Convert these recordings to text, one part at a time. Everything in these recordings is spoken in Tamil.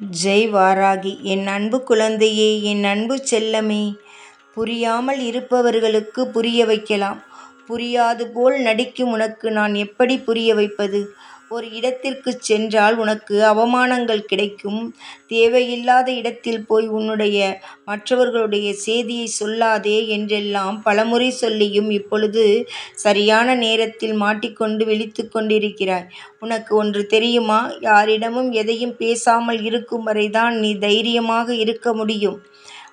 ஜெய் வாராகி என் அன்பு குழந்தையே என் அன்பு செல்லமே புரியாமல் இருப்பவர்களுக்கு புரிய வைக்கலாம். புரியாது போல் நடிக்கும் உனக்கு நான் எப்படி புரிய வைப்பது? ஒரு இடத்திற்குச் சென்றால் உனக்கு அவமானங்கள் கிடைக்கும். தேவையில்லாத இடத்தில் போய் உன்னுடைய மற்றவர்களுடைய செய்தியை சொல்லாதே என்றெல்லாம் பலமுறை சொல்லியும் இப்பொழுது சரியான நேரத்தில் மாட்டிக்கொண்டு விழித்து கொண்டிருக்கிறாய். உனக்கு ஒன்று தெரியுமா? யாரிடமும் எதையும் பேசாமல் இருக்கும் வரைதான் நீ தைரியமாக இருக்க முடியும்.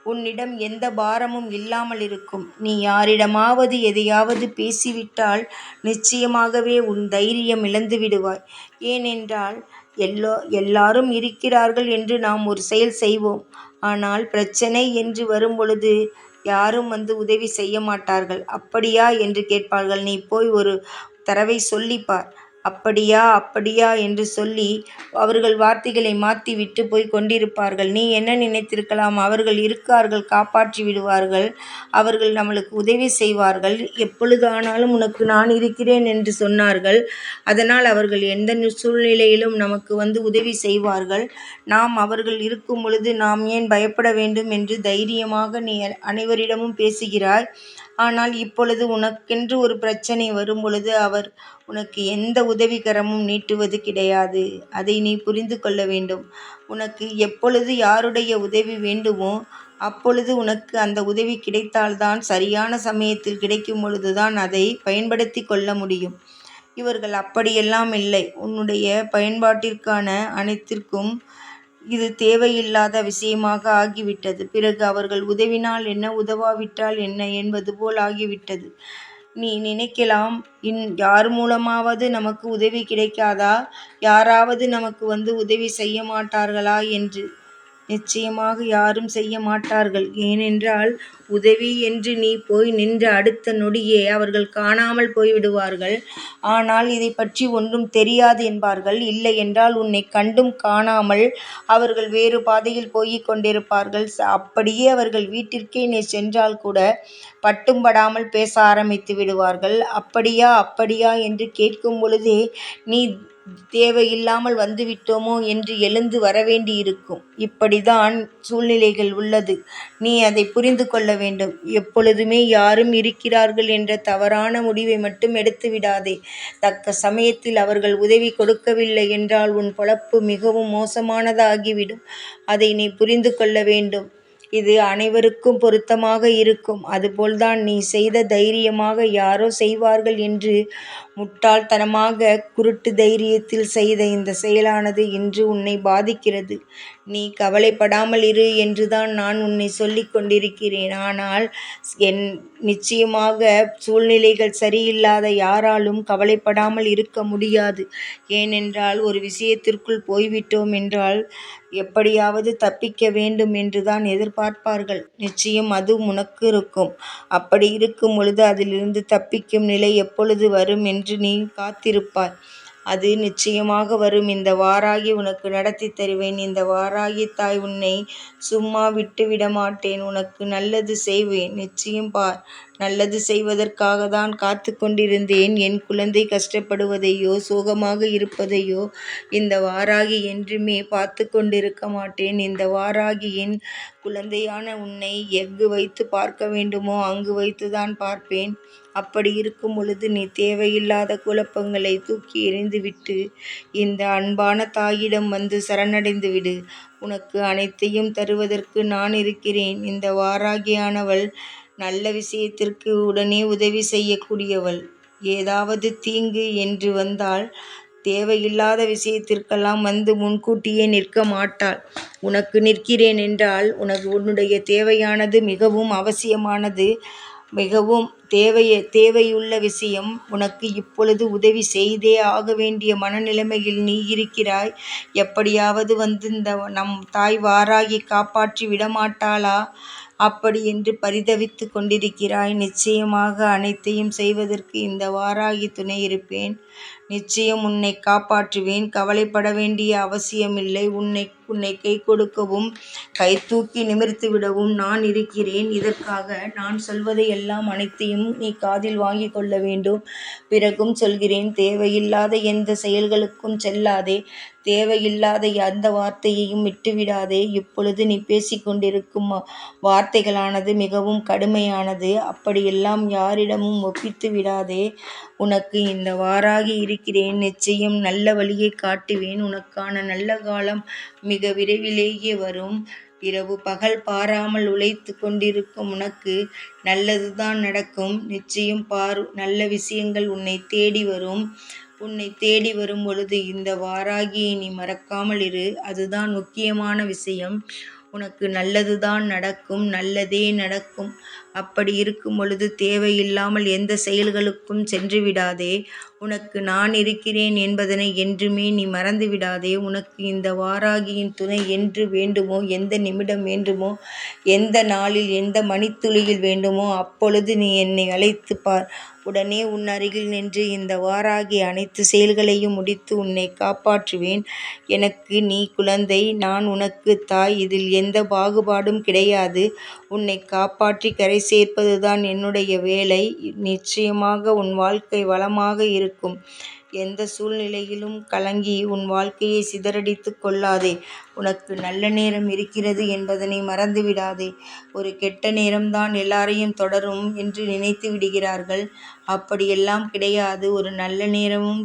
உன்னிடம் எந்த பாரமும் இல்லாமல் இருக்கும். நீ யாரிடமாவது எதையாவது பேசிவிட்டால் நிச்சயமாகவே உன் தைரியம் இழந்து விடுவாய். ஏனென்றால் எல்லோ எல்லாரும் இருக்கிறார்கள் என்று நாம் ஒரு செயல் செய்வோம். ஆனால் பிரச்சனை என்று வரும்பொழுது யாரும் வந்து உதவி செய்ய மாட்டார்கள். அப்படியா? என்று கேட்பார்கள். நீ போய் ஒரு தடவை சொல்லிப்பார். அப்படியா அப்படியா என்று சொல்லி அவர்கள் வார்த்தைகளை மாற்றி விட்டு போய் கொண்டிருப்பார்கள். நீ என்ன நினைத்திருக்கலாம்? அவர்கள் இருக்கார்கள் காப்பாற்றி விடுவார்கள். அவர்கள் நம்மளுக்கு உதவி செய்வார்கள். எப்பொழுது ஆனாலும் உனக்கு நான் இருக்கிறேன் என்று சொன்னார்கள். அதனால் அவர்கள் எந்த சூழ்நிலையிலும் நமக்கு வந்து உதவி செய்வார்கள். நாம் அவர்கள் இருக்கும் பொழுது நாம் ஏன் பயப்பட வேண்டும் என்று தைரியமாக நீ அனைவரிடமும் பேசுகிறாய். ஆனால் இப்பொழுது உனக்கென்று ஒரு பிரச்சனை வரும் பொழுது அவர் உனக்கு எந்த உதவிகரமும் நீட்டுவது கிடையாது. அதை நீ புரிந்து கொள்ள வேண்டும். உனக்கு எப்பொழுது யாருடைய உதவி வேண்டுமோ அப்பொழுது உனக்கு அந்த உதவி கிடைத்தால்தான் சரியான சமயத்தில் கிடைக்கும் பொழுதுதான் அதை பயன்படுத்தி கொள்ள முடியும். இவர்கள் அப்படியெல்லாம் இல்லை. உன்னுடைய பயன்பாட்டிற்கான அனைத்திற்கும் இது தேவையில்லாத விஷயமாக ஆகிவிட்டது. பிறகு அவர்கள் உதவினால் என்ன உதவாவிட்டால் என்ன என்பது போல் ஆகிவிட்டது. நீ நினைக்கலாம் இன் யார் மூலமாவது நமக்கு உதவி கிடைக்காதா? யாராவது நமக்கு வந்து உதவி செய்ய மாட்டார்களா? என்று நிச்சயமாக யாரும் செய்ய மாட்டார்கள். ஏனென்றால் உதவி என்று நீ போய் நின்ற அடுத்த நொடியே அவர்கள் காணாமல் போய்விடுவார்கள். ஆனால் இதை பற்றி ஒன்றும் தெரியாது என்பார்கள். இல்லை என்றால் உன்னை கண்டும் காணாமல் அவர்கள் வேறு பாதையில் போய்க் கொண்டிருப்பார்கள். அப்படியே அவர்கள் வீட்டிற்கே நீ சென்றால் கூட பட்டும் படாமல் பேச ஆரம்பித்து விடுவார்கள். அப்படியா அப்படியா என்று கேட்கும் பொழுதே நீ தேவையில்லாமல் வந்துவிட்டோமோ என்று எழுந்து வரவேண்டியிருக்கும். இப்படிதான் சூழ்நிலைகள் உள்ளது. நீ அதை புரிந்து கொள்ள வேண்டும். எப்பொழுதுமே யாரும் இருக்கிறார்கள் என்ற தவறான முடிவை மட்டும் எடுத்து விடாதே. தக்க சமயத்தில் அவர்கள் உதவி கொடுக்கவில்லை என்றால் உன் பொழப்பு மிகவும் மோசமானதாகிவிடும். அதை நீ புரிந்து கொள்ள வேண்டும். இது அனைவருக்கும் பொருத்தமாக இருக்கும். அதுபோல்தான் நீ செய்த தைரியமாக யாரோ செய்வார்கள் என்று முட்டாள்தனமாக குருட்டு தைரியத்தில் செய்த இந்த செயலானது இன்று உன்னை பாதிக்கிறது. நீ கவலைப்படாமல் இரு என்றுதான் நான் உன்னை சொல்லிக் கொண்டிருக்கிறேன். ஆனால் என் நிச்சயமாக சூழ்நிலைகள் சரியில்லாத யாராலும் கவலைப்படாமல் இருக்க முடியாது. ஏனென்றால் ஒரு விஷயத்திற்குள் போய்விட்டோம் என்றால் எப்படியாவது தப்பிக்க வேண்டும் என்றுதான் பார்ப்பார்கள் நிச்சயம் அது உனக்கு இருக்கும். அப்படி இருக்கும் பொழுது அதிலிருந்து தப்பிக்கும் நிலை எப்பொழுது வரும் என்று நீ காத்திருப்பாய். அது நிச்சயமாக வரும். இந்த வாராகி உனக்கு நடத்தி தருவேன். இந்த வாராகி தாய் உன்னை சும்மா விட்டுவிட மாட்டேன். உனக்கு நல்லது செய்வேன். நிச்சயம் பார் நல்லது செய்வதற்காக தான் காத்து கொண்டிருந்தேன். என் குழந்தை கஷ்டப்படுவதையோ சோகமாக இருப்பதையோ இந்த வாராகி என்றுமே பார்த்து கொண்டிருக்க மாட்டேன். இந்த வாராகியின் குழந்தையான உன்னை எங்கு வைத்து பார்க்க வேண்டுமோ அங்கு வைத்து தான் பார்ப்பேன். அப்படி இருக்கும் பொழுது நீ தேவையில்லாத குழப்பங்களை தூக்கி எறிந்துவிட்டு இந்த அன்பான தாயிடம் வந்து சரணடைந்து விடு. உனக்கு அனைத்தையும் தருவதற்கு நான் இருக்கிறேன். இந்த வாராகியானவள் நல்ல விஷயத்திற்கு உடனே உதவி செய்யக்கூடியவள். ஏதாவது தீங்கு என்று வந்தால் தேவையில்லாத விஷயத்திற்கெல்லாம் வந்து முன்கூட்டியே நிற்க மாட்டாள். உனக்கு நிற்கிறேன் என்றால் உனக்கு உன்னுடைய தேவையானது மிகவும் அவசியமானது. மிகவும் தேவைய தேவையுள்ள விஷயம் உனக்கு இப்பொழுது உதவி செய்தே ஆக வேண்டிய மனநிலைமையில் நீ இருக்கிறாய். எப்படியாவது வந்து இந்த நம் தாய் வாராகி காப்பாற்றி விடமாட்டாளா? அப்படி என்று பரிதவித்து கொண்டிருக்கிறாய். நிச்சயமாக அனைத்தையும் செய்வதற்கு இந்த வாராகி துணை இருப்பேன். நிச்சயம் உன்னை காப்பாற்றுவேன். கவலைப்பட வேண்டிய அவசியமில்லை. உன்னை உன்னை கை கொடுக்கவும் கை தூக்கி நிமிர்த்திவிடவும் நான் இருக்கிறேன். இதற்காக நான் சொல்வதை எல்லாம் அனைத்தையும் நீ காதில் வாங்கி கொள்ள வேண்டும். பிறகும் சொல்கிறேன் தேவையில்லாத எந்த செயல்களுக்கும் செல்லாதே. தேவையில்லாத எந்த வார்த்தையையும் விட்டுவிடாதே. இப்பொழுது நீ பேசிக்கொண்டிருக்கும் வார்த்தைகளானது மிகவும் கடுமையானது. அப்படியெல்லாம் யாரிடமும் ஒப்பித்து விடாதே. உனக்கு இந்த வாராகி இருக்கிறேன் நிச்சயம் நல்ல வழியை காட்டுவேன். உனக்கான நல்ல காலம் மிக விரைவிலேயே வரும். இரவு பகல் பாராமல் உழைத்து கொண்டிருக்கும் உனக்கு நல்லதுதான் நடக்கும். நிச்சயம் பார் நல்ல விஷயங்கள் உன்னை தேடி வரும். உன்னை தேடி வரும் பொழுது இந்த வாராகியை நீ மறக்காமல் இரு. அதுதான் முக்கியமான விஷயம். உனக்கு நல்லதுதான் நடக்கும். நல்லதே நடக்கும். அப்படி இருக்கும் பொழுது தேவையில்லாமல் எந்த செயல்களுக்கும் சென்று விடாதே. உனக்கு நான் இருக்கிறேன் என்பதனை என்றுமே நீ மறந்து விடாதே. உனக்கு இந்த வாராகியின் துணை என்று வேண்டுமோ எந்த நிமிடம் வேண்டுமோ எந்த நாளில் எந்த மணித்துளியில் வேண்டுமோ அப்பொழுது நீ என்னை அழைத்து பார். உடனே உன் அருகில் நின்று இந்த வாராகி அனைத்து செயல்களையும் முடித்து உன்னை காப்பாற்றுவேன். எனக்கு நீ குழந்தை நான் உனக்கு தாய். இதில் எந்த பாகுபாடும் கிடையாது. உன்னை காப்பாற்றி கரை சேர்ப்பதுதான் என்னுடைய வேலை. நிச்சயமாக உன் வாழ்க்கை வளமாக இருக்கும். எந்த சூழ்நிலையிலும் கலங்கி உன் வாழ்க்கையை சிதறடித்து கொள்ளாதே. உனக்கு நல்ல நேரம் இருக்கிறது என்பதனை மறந்துவிடாதே. ஒரு கெட்ட நேரம்தான் எல்லாரையும் தொடரும் என்று நினைத்து விடுகிறார்கள். அப்படியெல்லாம் கிடையாது. ஒரு நல்ல நேரமும்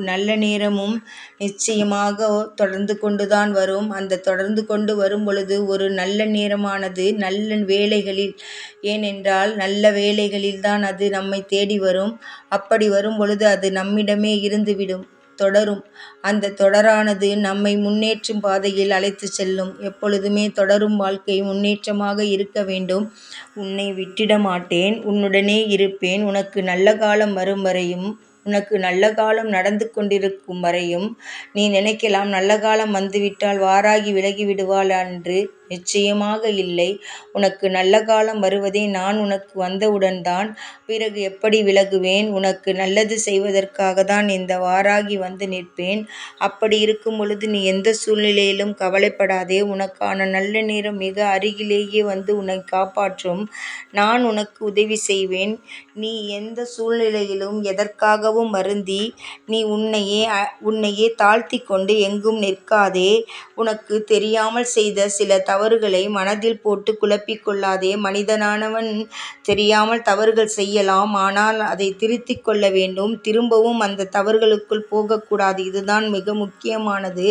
நல்ல நேரமும் நிச்சயமாக தொடர்ந்து கொண்டுதான் வரும். அந்த தொடர்ந்து கொண்டு வரும் பொழுது ஒரு நல்ல நேரமானது நல்ல வேலைகளில் ஏனென்றால் நல்ல வேலைகளில் தான் அது நம்மை தேடி வரும். அப்படி வரும் பொழுது அது நம்மிடமே இருந்துவிடும் தொடரும். அந்த தொடரானது நம்மை முன்னேற்றும் பாதையில் அழைத்து செல்லும். எப்பொழுதுமே தொடரும் வாழ்க்கை முன்னேற்றமாக இருக்க வேண்டும். உன்னை விட்டிட மாட்டேன் உன்னுடனே இருப்பேன். உனக்கு நல்ல காலம் வரும் வரையும் உனக்கு நல்ல காலம் நடந்து கொண்டிருக்கும் வரையும் நீ நினைக்கலாம் நல்ல காலம் வந்துவிட்டால் வாராகி விலகி விடுவாள் என்று நிச்சயமாக இல்லை. உனக்கு நல்ல காலம் வருவதே நான் உனக்கு வந்தவுடன் தான். பிறகு எப்படி விலகுவேன்? உனக்கு நல்லது செய்வதற்காக தான் இந்த வாராகி வந்து நிற்பேன். அப்படி இருக்கும் பொழுது நீ எந்த சூழ்நிலையிலும் கவலைப்படாதே. உனக்கான நல்ல நேரம் மிக அருகிலேயே வந்து உன்னை காப்பாற்றும். நான் உனக்கு உதவி செய்வேன். நீ எந்த சூழ்நிலையிலும் எதற்காகவும் வருந்தி. நீ உன்னையே உன்னையே தாழ்த்தி கொண்டு எங்கும் நிற்காதே. உனக்கு தெரியாமல் செய்த சில தவறு தவறுகளை மனதில் போட்டு குழப்பிக் கொள்ளாதே மனிதனானவன். தெரியாமல் தவறுகள் செய்யலாம் ஆனால் அதை திருத்திக் கொள்ள வேண்டும். திரும்பவும் அந்த தவறுகளுக்குள் போகக்கூடாது இதுதான் மிக முக்கியமானது.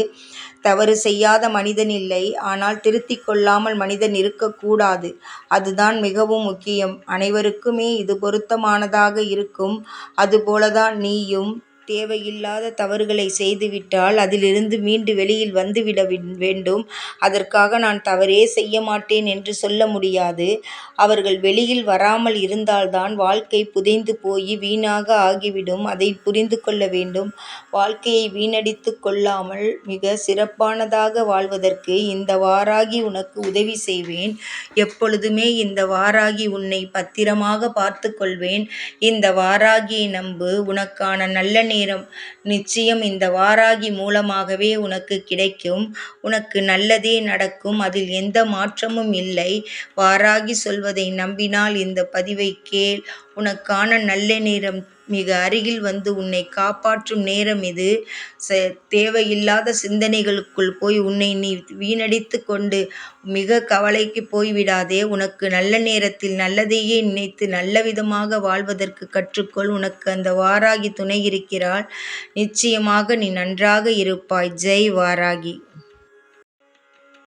தவறு செய்யாத மனிதன் இல்லை ஆனால் திருத்தி கொள்ளாமல் மனிதன் இருக்கக்கூடாது அதுதான் மிகவும் முக்கியம். அனைவருக்குமே இது பொருத்தமானதாக இருக்கும். அதுபோலதான் நீயும் தேவையில்லாத தவறுகளை செய்துவிட்டால் அதிலிருந்து மீண்டு வெளியில் வந்துவிட வேண்டும். அதற்காக நான் தவறே செய்ய மாட்டேன் என்று சொல்ல முடியாது. அவர்கள் வெளியில் வராமல் இருந்தால்தான் வாழ்க்கை புதைந்து போய் வீணாக ஆகிவிடும். அதை புரிந்து கொள்ள வேண்டும். வாழ்க்கையை வீணடித்து கொள்ளாமல் மிக சிறப்பானதாக வாழ்வதற்கு இந்த வாராகி உனக்கு உதவி செய்வேன். எப்பொழுதுமே இந்த வாராகி உன்னை பத்திரமாக பார்த்து கொள்வேன். இந்த வாராகியை நம்பு. உனக்கான நல்ல நேரம் நிச்சயம் இந்த வாராகி மூலமாகவே உனக்கு கிடைக்கும். உனக்கு நல்லதே நடக்கும். அதில் எந்த மாற்றமும் இல்லை. வாராகி சொல்வதை நம்பினால் இந்த பதிவை கேள். உனக்கான நல்ல நேரம் மிக அருகில் வந்து உன்னை காப்பாற்றும் நேரம் இது. ச தேவையில்லாத சிந்தனைகளுக்குள் போய் உன்னை நீ வீணடித்து கொண்டு மிக கவலைக்கு போய்விடாதே. உனக்கு நல்ல நேரத்தில் நல்லதையே நினைத்து நல்ல விதமாக வாழ்வதற்கு கற்றுக்கொள். உனக்கு அந்த வாராகி துணை இருக்கிறாள். நிச்சயமாக நீ நன்றாக இருப்பாய். ஜெய் வாராகி.